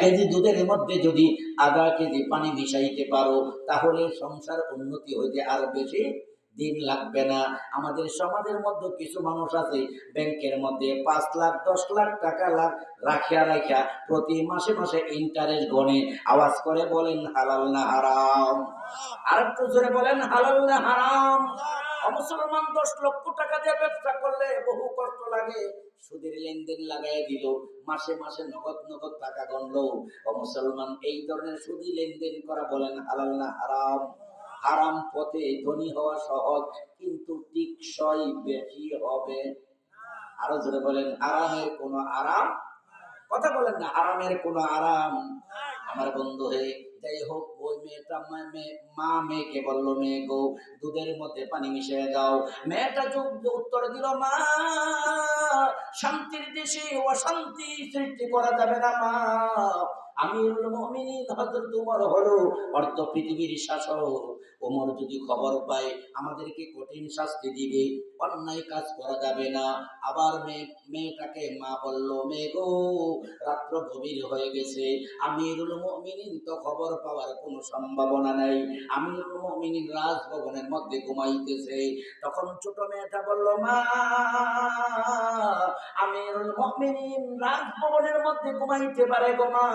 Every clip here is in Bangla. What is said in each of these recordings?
কেজি দুধের মধ্যে যদি আধা কেজি পানি মিশাইতে পারো, তাহলে সংসার উন্নতি হইতে আর বেশি দিন লাগবে না। আমাদের সমাজের মধ্যে কিছু মানুষ আছে, ব্যাংকের মধ্যে পাঁচ লাখ, দশ লাখ টাকা লাখ রাখিয়া রাখিয়া প্রতি মাসে মাসে ইন্টারেস্ট গণে। আওয়াজ করে বলেন, হালাল না হারাম? আর একটু জোরে বলেন, হালাল না হারাম? মুসলমান দশ লক্ষ টাকা দিয়ে ব্যবসা করলে বহু কষ্ট লাগে। সুদের লেনদেন লাগাই দিল। মাসে মাসে নগদ নগদ টাকা গণলো। মুসলমান এই ধরনের সুদি লেনদেন করা বলেন হালাল না হারাম? হারাম পথে ধনী হওয়া সহজ, কিন্তু টিকসই বেশি হবে। আরও জোরে বলেন আরামের কোনো আরাম? কথা বলেন না আরামের কোনো আরাম? আমার বন্ধু হে যাই হোক ওই মেয়েটা মা- মেয়েকে বলল মেয়ে গো, দুধের মধ্যে পানি মেয়েটা উত্তর দিল, মা, শান্তির দেশে অশান্তি সৃষ্টি করা যাবে না, মা। হলো অর্ধ পৃথিবীর শাসক। ওমর যদি খবর পায়, আমাদেরকে কঠিন শাস্তি দিবে, অন্যায় কাজ করা যাবে না। আবার মেয়ে মেয়েটাকে মা বলল মেয়ে গো, রাত্র গভীর হয়ে গেছে। আমিরুল মুমিনিন তো খবর পাওয়ার কোনো সম্ভাবনা নাই। আমিরুল মুমিনিন রাজভবনের মধ্যে ঘুমাইতেছে। তখন ছোট মেয়েটা বলল মা আমিরুল মুমিনিন রাজভবনের মধ্যে ঘুমাইতে পারে গো মা।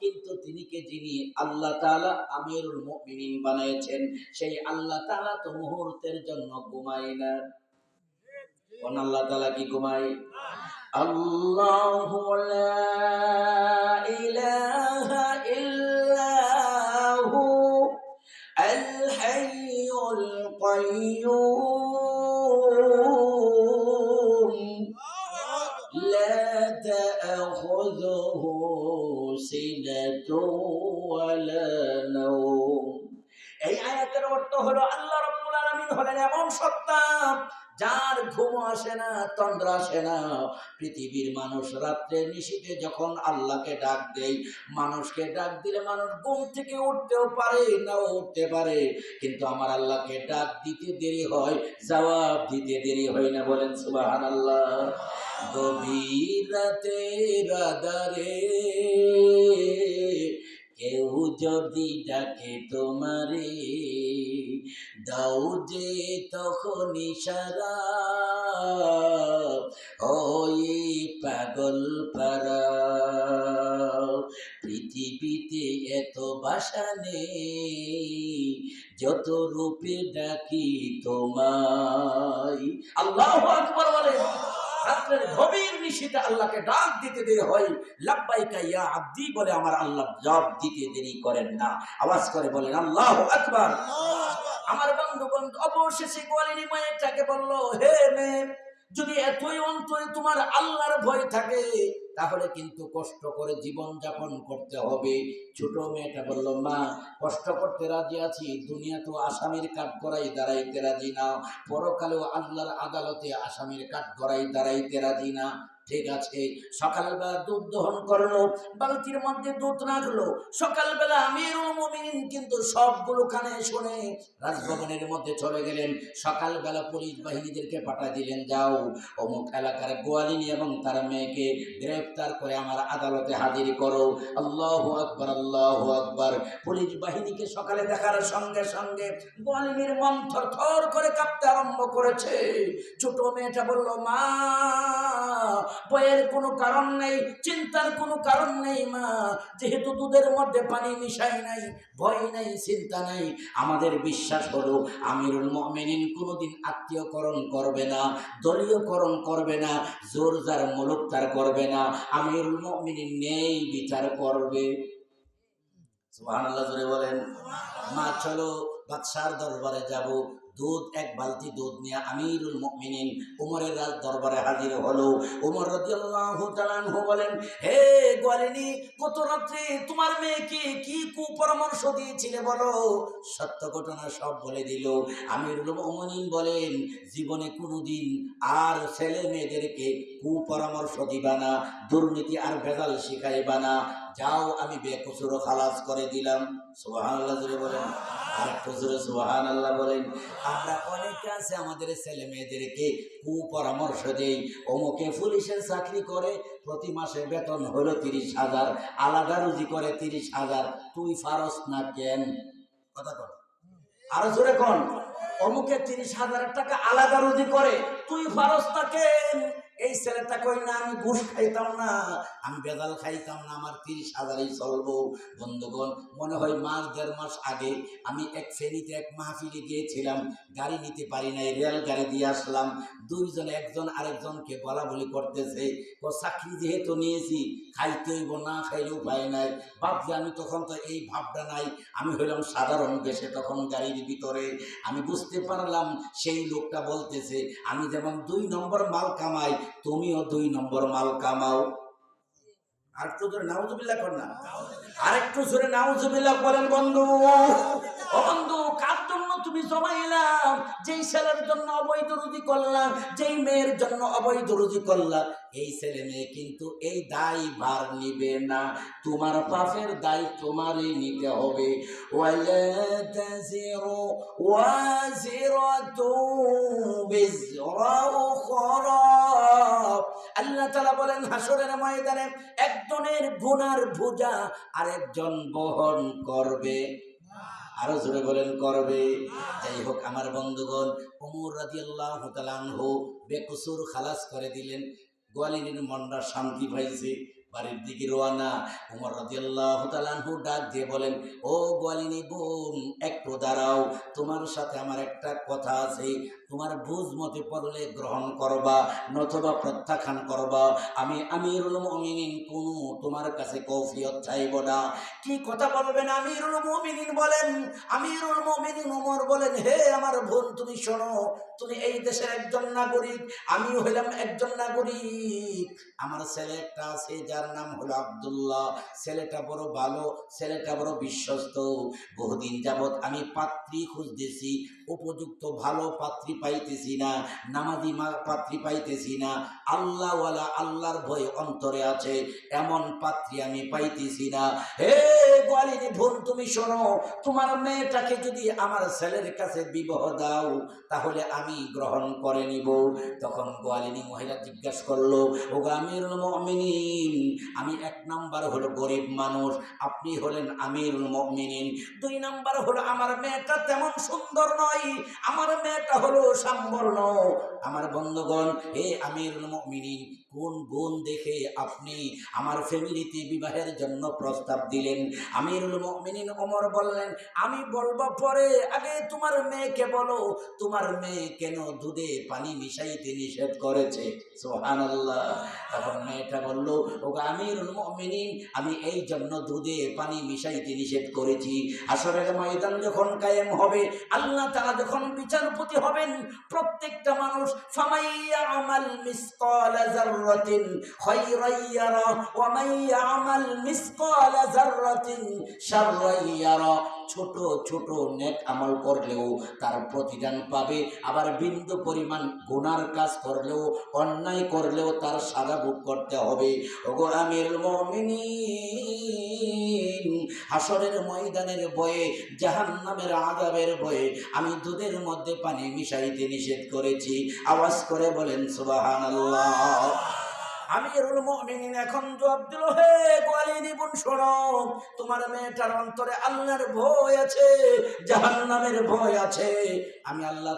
কিন্তু তিনিকে যিনি আল্লাহ তাআলা আমিরুল মুমিনিন বানিয়েছেন সেই আল্লাহ তাআলা তো মুহূর্তের জন্য ঘুমায় না। কোন আল্লাহ তাআলা কি ঘুমায়? আল্লাহু লা ইলাহা হাইয়ুল কাইয়্যুম لا تأخذه سنة ولا نوم এই আয়াতের অর্থ হলো আল্লাহ রাব্বুল আলামিন হলেন এমন সত্তা? যার ঘুম আসে না, তন্দ্র আসে না। পৃথিবীর মানুষ রাত্রে নিশিতে যখন আল্লাহকে ডাক দেয়, মানুষকে ডাক দিলে মানুষ ঘুম থেকে উঠতেও পারে, নাও উঠতে পারে। কিন্তু আমার আল্লাহকে ডাক দিতে দেরি হয়, জবাব দিতে দেরি হয় না বলেন সুবহানাল্লাহ। গভীর রাতে রাদারে কেউ যদি ডাকে তোমারে দাও তখন ইশারা ওই পাগল পারা। পৃথিবীতে এত বাসা নেই, যত রূপে ডাকি তোমায়। আল্লাহ আকবর বলে, রাত্রের গভীর নিশীতে আল্লাহকে ডাক দিতে দেরি হয়। লাব্বাইকা ইয়া আব্দি বলে আমার আল্লাহ জবাব দিতে দেরি করেন না। আওয়াজ করে বলেন, আল্লাহ আকবার। আমার বন্ধুগণ অবশেষে গোয়ালিনী মায়েরটাকে বলল, হে মেয়ে, যদি এতই অন্তরে তোমার আল্লাহর ভয় থাকে, তাহলে কিন্তু কষ্ট করে জীবন যাপন করতে হবে। ছোট মেয়েটা বলল, মা, কষ্ট করতে রাজি আছি দুনিয়া তো আসামির কাঠ গড়াই দাঁড়াইতে রাজি না, পরকালেও আল্লাহর আদালতে আসামির কাঠ গড়াই দাঁড়াইতে রাজি না। ঠিক আছে সকালবেলা দুধ দহন করল, বালতির মধ্যে দুধ রাখল। সকালবেলা আমিরুল মুমিনিন কিন্তু সবগুলো কানে শুনে রাজভবনের মধ্যে চলে গেলেন। সকালবেলা পুলিশ বাহিনীদেরকে পাঠা দিলেন, যাও, অমুক এলাকার গোয়ালিনী এবং তার মেয়েকে গ্রেফতার করে আমার আদালতে হাজির করো। আল্লাহ আকবর আল্লাহ আকবর। পুলিশ বাহিনীকে সকালে দেখার সঙ্গে সঙ্গে গোয়ালিনীর মন থর থর করে কাঁপতে আরম্ভ করেছে। ছোট মেয়েটা বলল, মা ভয়ের কোনো কারণ নেই, চিন্তার কোনো কারণ নেই মা। যেহেতু দুধের মধ্যে পানি মিশাই নাই, ভয় নাই, চিন্তা নাই, আমাদের বিশ্বাস হলো আমিরুল মুমিনিন কোনোদিন আত্মীয়করণ করবে না, দলীয়করণ করবে না জোর যার মুলুক করবে না, আমিরুল মুমিনিন নেই, বিচার করবে। সুবহানাল্লাহ, জোরে বলেন। মা, চলো বাদশার দরবারে যাব। দুধ, এক বালতি দুধ নিয়ে আমিরুল মুমিনিন উমরের রাজ দরবারে হাজির হলো। উমর রাদিয়াল্লাহু বলেন, হে গোয়ালিনী, গত রাত্রে তোমার মেয়েকে কি কুপরামর্শ দিয়েছিলে বলো? সত্য ঘটনা সব বলে দিল। আমিরুল মুমিনিন বলেন, জীবনে কোনোদিন আর ছেলে মেয়েদেরকে কুপরামর্শ দিবা না, দুর্নীতি আর ভেজাল শিখাইবা না। যাও, আমি বেকসুর খালাস করে দিলাম। সুবহানাল্লাহ জুড়ে বলেন। সুবহানাল্লাহ বলেন, আমরা অনেকে আমাদের ছেলে মেয়েদেরকে অমুকে পুলিশের চাকরি করে, প্রতি মাসে বেতন হলো তিরিশ হাজার, আলাদা রুজি করে তিরিশ হাজার। তুই ফারস না কেন? কথা অমুকে তিরিশ হাজার টাকা আলাদা রুজি করে, তুই ফারস না কেন? এই ছেলেটা কই না, আমি ঘুষ খাইতাম না, আমি বেদাল খাইতাম না, আমার তিরিশ হাজারই চলবো। বন্ধুগণ, মনে হয় মাস, দেড় মাস আগে আমি এক ফেরিতে এক মাহফিলে গিয়েছিলাম, গাড়ি নিতে পারি নাই রেল গাড়ি দিয়ে আসলাম। দুইজন, একজন আরেকজনকে বলা বলি করতেছে ও চাকরি যেহেতু নিয়েছি, খাইতে হইব, না খাইলে উপায় নাই। ভাবছি, আমি তখন তো এই ভাবটা নাই, আমি হইলাম সাধারণ দেশে তখন গাড়ির ভিতরে। আমি বুঝতে পারলাম, সেই লোকটা বলতেছে, আমি যেমন দুই নম্বর মাল কামাই তুমিও দুই নম্বর মাল কামাও। আর একটু জোরে নাউজুবিল্লাহ কর না। আর একটু বন্ধু। বন্ধু তুমি জমাইলাম, যেই ছেলের জন্য অবৈধ রুজি করলাম, যেই মেয়ের জন্য অবৈধ রুজি করলাম, এই ছেলে মেয়ে কিন্তু এই দায় ভার নিবে না। তোমার পাপের দায় তোমারই নিতে হবে। আল্লাহ তাআলা বলেন, হাসরের ময়দানে একজনের গুনার বোঝা আরেকজন বহন করবে। আরও জোরে বলেন, করবে। যাই হোক, আমার বন্ধুগণ, উমর রাজি আল্লাহ বেকসুর খালাস করে দিলেন। গোয়ালিনীর মনটা শান্তি পাইছে। বাড়ির দিকে রোয়ানা উমর রাদিয়াল্লাহু তাআলা আনহু ডাক দিয়ে বলেন, ও গোয়ালিনী বোন, একটু দাঁড়াও। তোমার সাথে আমার একটা কথা আছে। তোমার বুঝ মতে পড়লে গ্রহণ করবা, নতুবা প্রত্যাখ্যান করবা। আমি আমিরুল মুমিনিন কোনো, তোমার কাছে কৌফিয়ত চাইব না। কি কথা বলবেন আমিরুল মুমিনিন বলেন? আমিরুল মুমিনিন উমর বলেন, হে আমার বোন, তুমি শোনো, তুমি এই দেশের একজন নাগরিক, আমিও হইলাম একজন নাগরিক। আমার ছেলে একটা আছে যার নাম হলো আবদুল্লাহ। ছেলেটা বড় ভালো, ছেলেটা বড় বিশ্বস্ত। বহুদিন যাবৎ আমি পাত্রী খুঁজতেছি উপযুক্ত ভালো পাত্রী পাইতেছি না, নামাজি মা- পাত্রী পাইতেছি না, আল্লাহওয়ালা আল্লাহর ভয় অন্তরে আছে, এমন পাত্রী আমি পাইতেছি না। হে গোয়ালিনী বোন, তুমি শোনো, তোমার মেয়েটাকে যদি আমার ছেলের কাছে বিবাহ দাও, তাহলে আমি গ্রহণ করে নিব। তখন গোয়ালিনী মহিলা জিজ্ঞাসা করল ও আমিরুল মুমিনিন, আমি এক নাম্বার হলো গরিব মানুষ, আপনি হলেন আমিরুল মুমিনিন। দুই নাম্বার হলো আমার মেয়েটা তেমন সুন্দর নয় আমার মেয়েটা হলো সাম্বর্ণ আমার বন্ধুগণ হে আমিরুল মুমিনিন কোন গুণ দেখে আপনি আমার ফ্যামিলিতে বিবাহের জন্য প্রস্তাব দিলেন? আমিরুল মুমিনিন ওমর বললেন, আমি বলব পরে, আগে তোমার মেয়েকে বলো, তোমার মেয়ে কেন দুধে পানি মিশাইতে নিষেধ করেছে? সুবহানাল্লাহ। তখন মেয়েটা বলল ও আমিরুল মুমিনিন, আমি এই জন্য দুধে পানি মিশাইতে নিষেধ করেছি। আসরের ময়দান যখন কায়েম হবে, আল্লাহ তারা যখন বিচারপতি হবেন, প্রত্যেকটা মানুষ, ফামাইয়া আমাল মিসকালা ছোট ছোট নেক আমল করলেও তার প্রতিদান পাবে। আবার বিন্দু পরিমাণ গুনার কাজ করলেও, অন্যায় করলেও তার সাদা ভোগ করতে হবে। ওগো মমিনিন। হাসরের ময়দানের বয়ে, জাহান্নামের আযাবের বয়ে আমি দুধের মধ্যে পানি মিশাইতে নিষেধ করেছি। আওয়াজ করে বলেন, সুবহানাল্লাহ। এখন জবাব হে তোমার মেয়েটার অন্তরে আল্লাহর ভয় আছে, জাহান্নামের ভয় আছে। আমি আল্লাহ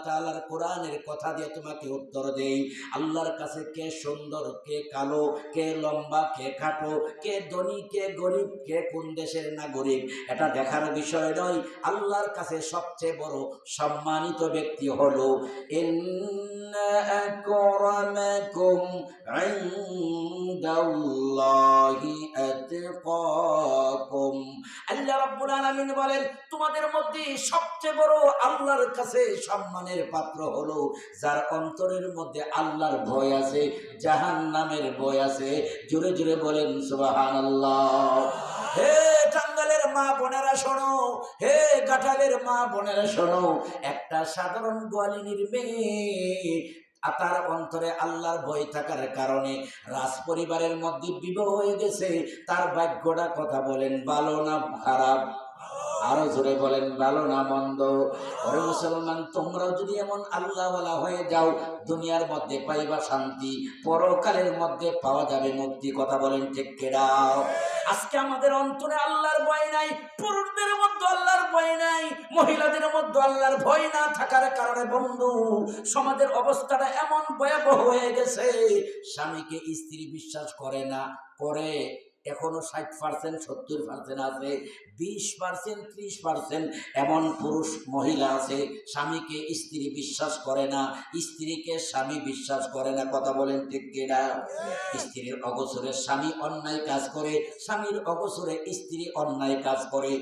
কোরআনের কথা দিয়ে তোমাকে উত্তর দেই। আল্লাহর কাছে কে সুন্দর, কে কালো, কে লম্বা, কে খাটো, কে ধনী, কে গরিব, কে কোন দেশের নাগরিক, এটা দেখার বিষয় নয়। আল্লাহর কাছে সবচেয়ে বড় সম্মানিত ব্যক্তি হলো ইন্না আকরামাকুম ইনদাল্লাহি আতকাকুম আল্লাহ রাব্বুল আলামিন বলেন, তোমাদের মধ্যে সবচেয়ে বড় আল্লাহর কাছে সম্মানের পাত্র হলো যার অন্তরের মধ্যে আল্লাহর ভয় আছে, জাহান্নামের ভয় আছে। জোরে জোরে বলেন, সুবহানাল্লাহ। হে মা বোনেরা শোনো, হে কাঁঠালের মা বোনেরা শোনো, একটা সাধারণ গোয়ালিনীর মেয়ে তার অন্তরে আল্লাহর ভয় থাকার কারণে রাজ পরিবারের মধ্যে বিবাহ হয়ে গেছে। তার ভাগ্যটা কথা বলেন, ভালো না খারাপ? আরও জোরে বলেন, ভালো না মন্দ? ওরে মুসলমান তোমরাও যদি এমন আল্লাহওয়ালা হয়ে যাও, দুনিয়ার মধ্যে পাইবা শান্তি, পরকালের মধ্যে পাওয়া যাবে মুক্তি। কথা বলেন ঠিক কেডাও আজকে আমাদের অন্তরে আল্লাহর ভয় নাই, পুরুষদের মধ্যে আল্লাহর ভয় নাই, মহিলাদের মধ্যে আল্লাহর ভয় না থাকার কারণে বন্ধু, সমাজের অবস্থাটা এমন ভয়াবহ হয়ে গেছে, স্বামীকে স্ত্রী বিশ্বাস করে না, করে এখনও ষাট পার্সেন্ট সত্তর পার্সেন্ট আছে, বিশ পার্সেন্ট ত্রিশ পার্সেন্ট এমন পুরুষ, মহিলা আছে, স্বামীকে স্ত্রী বিশ্বাস করে না, স্ত্রীকে স্বামী বিশ্বাস করে না, কথা বলেন ঠিক কিনা? স্ত্রীর অগোচরে স্বামী অন্যায় কাজ করে, স্বামীর অগোচরে স্ত্রী অন্যায় কাজ করে